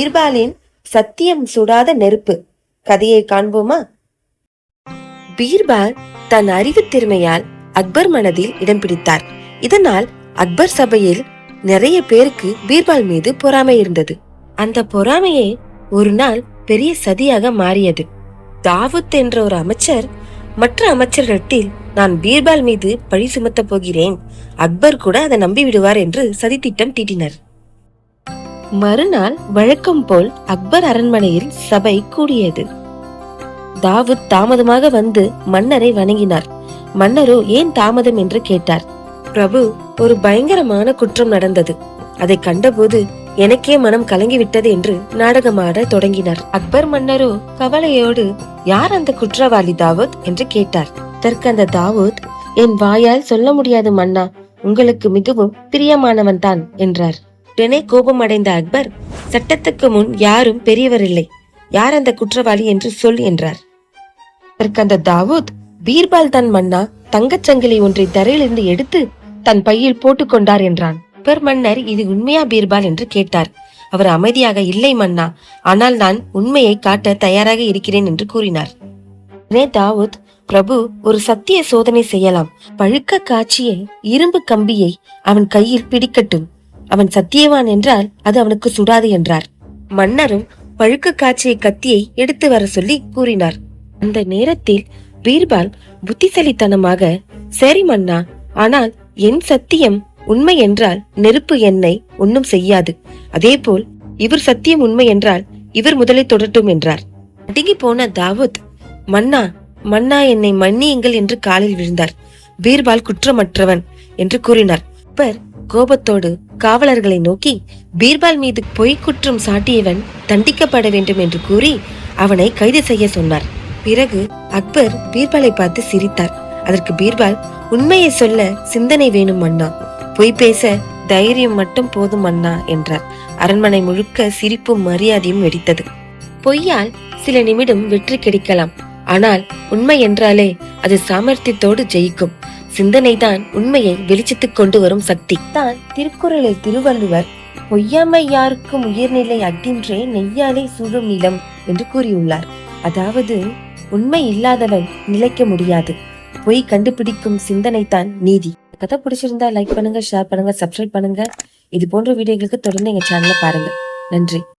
பீர்பாலின் சத்தியம் சுடாத நெருப்பு. கதையை காண்போமா? பீர்பால் தன் அறிவு திறமையால் அக்பர் மனதில் இடம் பிடித்தார். இதனால் அக்பர் சபையில் நிறைய பேருக்கு பீர்பால் மீது பொறாமை இருந்தது. அந்த பொறாமையே ஒரு நாள் பெரிய சதியாக மாறியது. தாவூத் என்ற ஒரு அமைச்சர் மற்ற அமைச்சர்களிடத்தில் நான் பீர்பால் மீது பழி சுமத்தப் போகிறேன். அக்பர் கூட அதை நம்பிவிடுவார் என்று சதித்திட்டம் தீட்டினர். மறுநாள் வழக்கம் போல் அக்பர் அரண்மனையில் சபை கூடியது. தாவூத் தாமதமாக வந்து மன்னரை வணங்கினார். மன்னரோ ஏன் தாமதம் என்று கேட்டார். பிரபு ஒரு பயங்கரமான குற்றம் நடந்தது. அதை கண்டபோது எனக்கே மனம் கலங்கிவிட்டது என்று நாடகமாட தொடங்கினார். அக்பர் மன்னரோ கவலையோடு யார் அந்த குற்றவாளி தாவூத்? என்று கேட்டார். அதற்கு அந்த தாவூத். என் வாயால் சொல்ல முடியாது மன்னா. உங்களுக்கு மிகவும் பிரியமானவன் தான் என்றார். உடனே கோபமடைந்த அக்பர் சட்டத்துக்கு முன் யாரும் பெரியவர் இல்லை யார் அந்த குற்றவாளி என்று சொல் என்றார். அதற்கு அந்த தாவூத் பீர்பால் தன் மன்னா தங்கச் சங்கிலி ஒன்றை தரையிலிருந்து எடுத்து தன் பையில் போட்டுக் கொண்டார் என்றான். அக்பர் மன்னர் இது உண்மையா பீர்பால் என்று கேட்டார். அவர் அமைதியாக இல்லை மன்னா ஆனால் நான் உண்மையை காட்ட தயாராக இருக்கிறேன் என்று கூறினார். உடனே தாவூத் பிரபு ஒரு சத்திய சோதனை செய்யலாம். பழுக்க காட்சிய இரும்பு கம்பியை அவன் கையில் பிடிக்கட்டும். அவன் சத்தியவான் என்றால் அது அவனுக்கு சுடாது என்றார். மன்னரும் பழுக்க காய்ச்சிய கத்தியை எடுத்து வர சொல்லி கூறினார். அந்த நேரத்தில் பீர்பால் புத்திசலித்தனமாக சரி மன்னா ஆனால் என் சத்தியம் உண்மை என்றால் நெருப்பு என்னை ஒன்னும் செய்யாது. அதேபோல் இவர் சத்தியம் உண்மை என்றால் இவர் முதலில் தொடட்டும் என்றார். அடுங்கி போன தாவூத் மன்னா மன்னா என்னை மன்னியுங்கள் என்று காலில் விழுந்தார். பீர்பால் குற்றமற்றவன் என்று கூறினார். அப்பர் கோபத்தோடு காவலர்களை நோக்கி பீர்பால் மீது பொய் குற்றம் சாட்டியவன் தண்டிக்கப்பட வேண்டும் என்று கூறி அவனை கைது செய்ய சொன்னார். பிறகு அக்பர் பீர்பாலை பார்த்து சிரித்தார். அதற்கு பீர்பால் உண்மையை சொல்ல சிந்தனை வேணும் அண்ணா. பொய் பேச தைரியம் மட்டும் போதும் அண்ணா என்றார். அரண்மனை முழுக்க சிரிப்பும் மரியாதையும் வெடித்தது. பொய்யால் சில நிமிடம் வெற்றி கிடைக்கலாம். ஆனால் உண்மை என்றாலே அது சாமர்த்தியத்தோடு ஜெயிக்கும். சிந்தனைதான் உண்மையை வெளிச்சத்துக் கொண்டு வரும் சக்தி. தான் திருக்குறளில் திருவள்ளுவர் பொய்யாமை யாருக்கும் உயர்நிலை அக்தின்றே நெய்யாலே சூழும் நிலம் என்று கூறியுள்ளார். அதாவது உண்மை இல்லாதவன் நிலைக்க முடியாது. பொய் கண்டுபிடிக்கும் சிந்தனை தான் நீதி கதை பிடிச்சிருந்தா லைக் பண்ணுங்க ஷேர் பண்ணுங்க சப்ஸ்கிரைப் பண்ணுங்க. இது போன்ற வீடியோகளுக்கு தொடர்ந்து எங்க சேனலை பாருங்க. நன்றி.